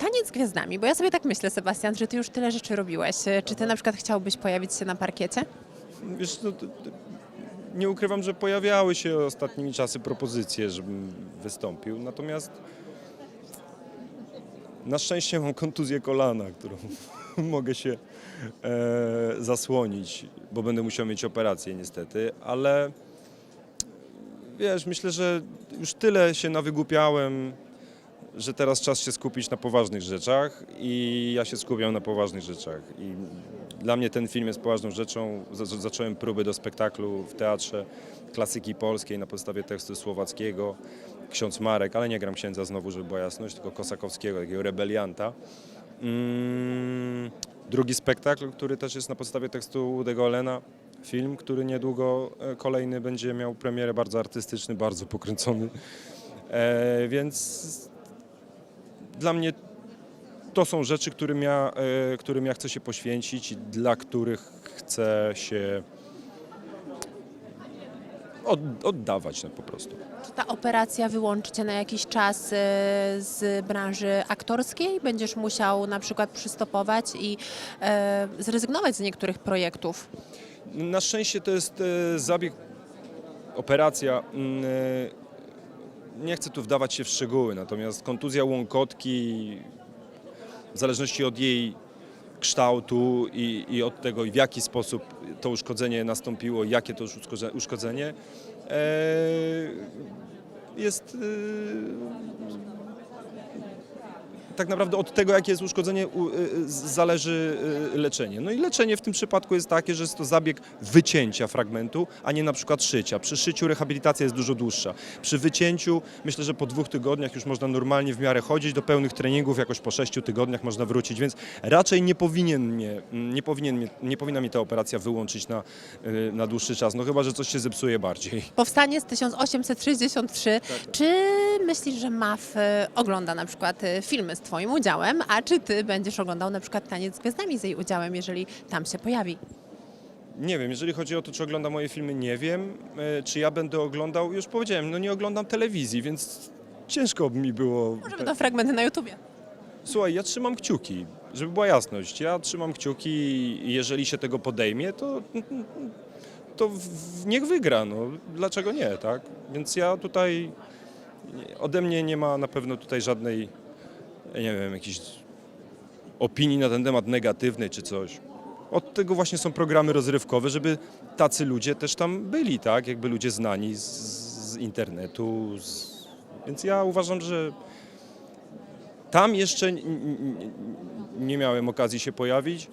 Taniec z gwiazdami, bo ja sobie tak myślę, Sebastian, że ty już tyle rzeczy robiłeś. E, Czy ty na przykład chciałbyś pojawić się na parkiecie? Wiesz, no, to, to, nie ukrywam, że pojawiały się ostatnimi czasy propozycje, żebym wystąpił, natomiast na szczęście mam kontuzję kolana, którą mogę się e, zasłonić, bo będę musiał mieć operację niestety, ale wiesz, myślę, że już tyle się nawygłupiałem, że teraz czas się skupić na poważnych rzeczach i ja się skupiam na poważnych rzeczach. I dla mnie ten film jest poważną rzeczą. Za- Zacząłem próby do spektaklu w teatrze klasyki polskiej na podstawie tekstu słowackiego. Ksiądz Marek, ale nie gram księdza znowu, żeby była jasność, tylko Kosakowskiego, takiego rebelianta. Mm, drugi spektakl, który też jest na podstawie tekstu Udego Olena. Film, który niedługo e, kolejny będzie miał premierę bardzo artystyczny, bardzo pokręcony. E, więc dla mnie to są rzeczy, którym ja, e, którym ja chcę się poświęcić i dla których chcę się od, oddawać no, po prostu. Czy ta operacja wyłączy cię na jakiś czas e, z branży aktorskiej? Będziesz musiał na przykład przystopować i e, zrezygnować z niektórych projektów? Na szczęście to jest zabieg, operacja. Nie chcę tu wdawać się w szczegóły, natomiast kontuzja łąkotki, w zależności od jej kształtu i, i od tego, w jaki sposób to uszkodzenie nastąpiło, jakie to uszkodzenie, e, jest e, tak naprawdę od tego, jakie jest uszkodzenie, y, y, zależy y, leczenie. No i leczenie w tym przypadku jest takie, że jest to zabieg wycięcia fragmentu, a nie na przykład szycia. Przy szyciu rehabilitacja jest dużo dłuższa. Przy wycięciu myślę, że po dwóch tygodniach już można normalnie w miarę chodzić do pełnych treningów, jakoś po sześciu tygodniach można wrócić, więc raczej nie powinien mnie, nie, powinien mnie, nie powinna mnie ta operacja wyłączyć na, na dłuższy czas, no chyba, że coś się zepsuje bardziej. Powstanie z 1863. Czy myślisz, że MAF ogląda na przykład filmy z Twoim udziałem, a czy Ty będziesz oglądał na przykład Taniec z Gwiazdami z jej udziałem, jeżeli tam się pojawi? Nie wiem, jeżeli chodzi o to, czy ogląda moje filmy, nie wiem. E, Czy ja będę oglądał, już powiedziałem, no nie oglądam telewizji, więc ciężko mi było. Może będą fragmenty na YouTubie. Słuchaj, ja trzymam kciuki, żeby była jasność. Ja trzymam kciuki i jeżeli się tego podejmie, to, to w- niech wygra. No. Dlaczego nie, tak? Więc ja tutaj, ode mnie nie ma na pewno tutaj żadnej, nie wiem, jakiejś opinii na ten temat negatywnej czy coś. Od tego właśnie są programy rozrywkowe, żeby tacy ludzie też tam byli, tak? Jakby ludzie znani z, z internetu. Z... Więc ja uważam, że tam jeszcze nie miałem okazji się pojawić.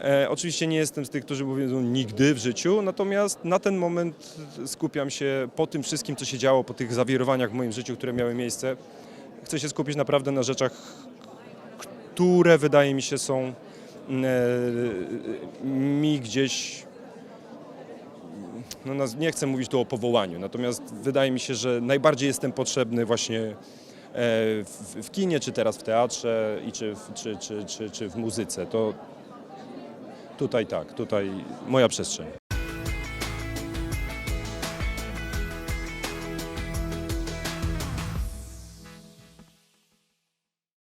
E, oczywiście nie jestem z tych, którzy mówią nigdy w życiu, natomiast na ten moment skupiam się po tym wszystkim, co się działo, po tych zawirowaniach w moim życiu, które miały miejsce. Chcę się skupić naprawdę na rzeczach, które wydaje mi się są e, mi gdzieś. No, nie chcę mówić tu o powołaniu, natomiast wydaje mi się, że najbardziej jestem potrzebny właśnie e, w, kinie, czy teraz w teatrze, i czy, czy, czy, czy, czy w muzyce. To tutaj tak, tutaj moja przestrzeń.